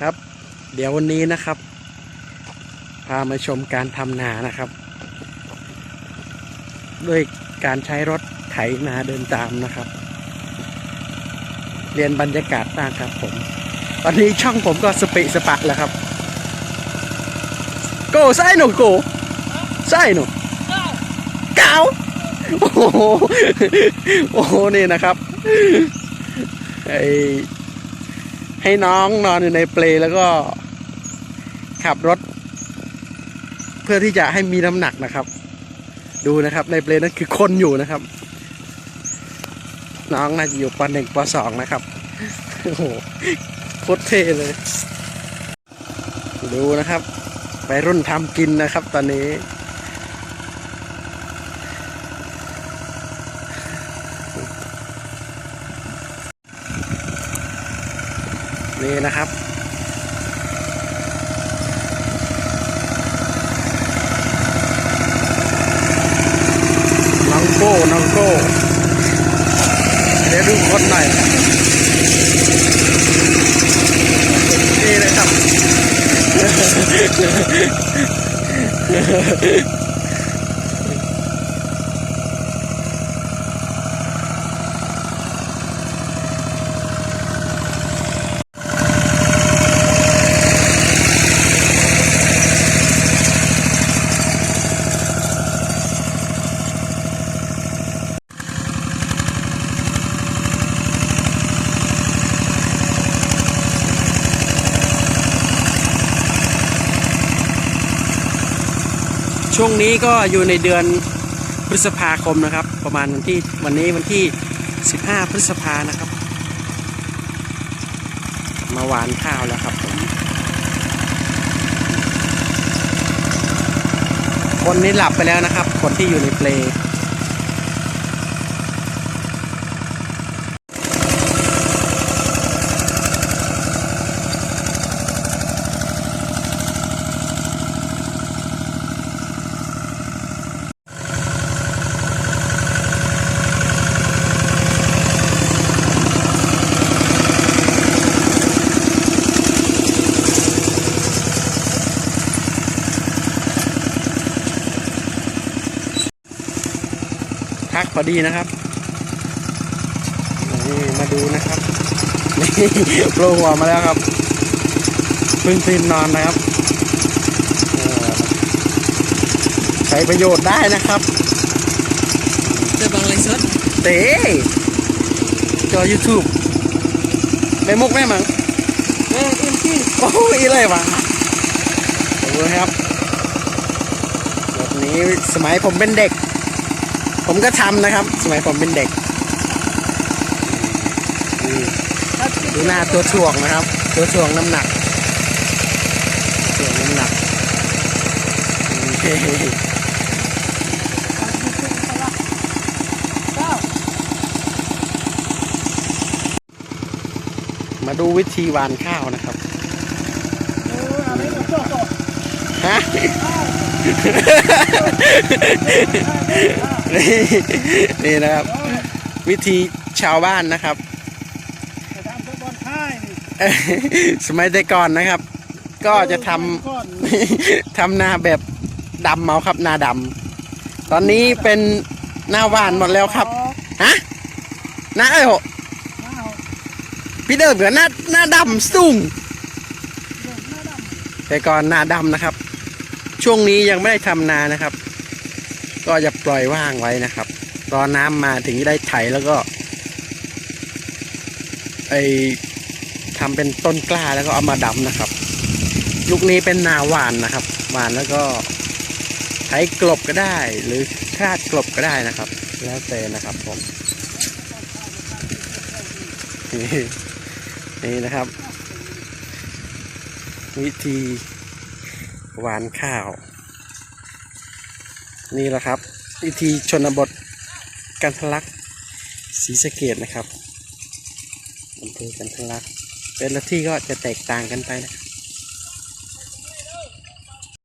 ครับ เดี๋ยววันนี้นะครับ พามาชมการทำนานะครับ ด้วยการใช้รถไถนาเดินตามนะครับ เรียนบรรยากาศบ้างครับผม ตอนนี้ช่องผมก็สปะสปะแล้วครับ โกไส้หนูโกไส้หนูเก้าโอ้โห โอ้โห นี่นะครับไอ ให้น้องนอนอยู่ในเปลแล้วก็ขับรถ เพื่อที่จะให้มีน้ำหนักนะครับ ดูนะครับในเปลนั้นคือคนอยู่นะครับ น้องน่าจะอยู่ปหนึ่งปสองนะครับโอ้โหโคตรเท่เลย ดูนะครับไปรุ่นทำกินนะครับ ตอนนี้ นี่นะครับ น้องโก้ น้องโก้เดี๋ยวดูคนหน่อยนี่นะครับ ช่วงนี้ก็อยู่ในเดือนพฤษภาคมนะครับ ประมาณวันที่วันนี้วันที่ 15 พฤษภานะครับ มาหวานข้าวแล้วครับผมคนนี้หลับไปแล้วนะครับ คนที่อยู่ในเปล พักพอดีนะครับนี่มาดูนะครับนี่โปรหัวมาแล้วครับเพิ่งตื่นนอนนะครับเออใช้ประโยชน์ได้นะครับเจอบางไรสดเต๋จอ YouTube ได้มุกแม่มังเออเอ็มกี้โอ้ยเลยวะดูนะครับแบบนี้สมัยผมเป็นเด็ก ผมก็ทำนะครับ สมัยผมเป็นเด็กนี่ดูหน้าตัวถ่วงนะครับ ตัวถ่วงน้ำหนักถ่วงน้ำหนักนี่มาดูวิธีหวานข้าวนะครับฮะ นี่นี่นะครับ วิธีชาวบ้านนะครับสมัยแต่ก่อนนะครับ ก็จะทำทำนาแบบดำเมาครับนาดำตอนนี้เป็นหน้าหวานหมดแล้วครับฮะหน้าเอ้ยโหพี่เดิมเหมือนหน้าหน้าดำสุ่งแต่ก่อนหน้าดำนะครับ ช่วงนี้ยังไม่ได้ทำนานะครับ ก็จะปล่อยว่างไว้นะครับรอนน้ำมาถึงจะได้ไถแล้วก็ไอทำเป็นต้นกล้าแล้วก็เอามาดำนะครับยุคนี้เป็นนาหวานนะครับหวานแล้วก็ไถกลบก็ได้ หรือคาดกลบก็ได้นะครับ แล้วแต่นะครับผมนี่นี่นะครับ วิธีหวานข้าว นี่แหละครับวิธีชนบทกันทะลักศรีสะเกดนะครับอำเภอกันทะลักแต่ละที่ก็จะแตกต่างกันไปนะครับ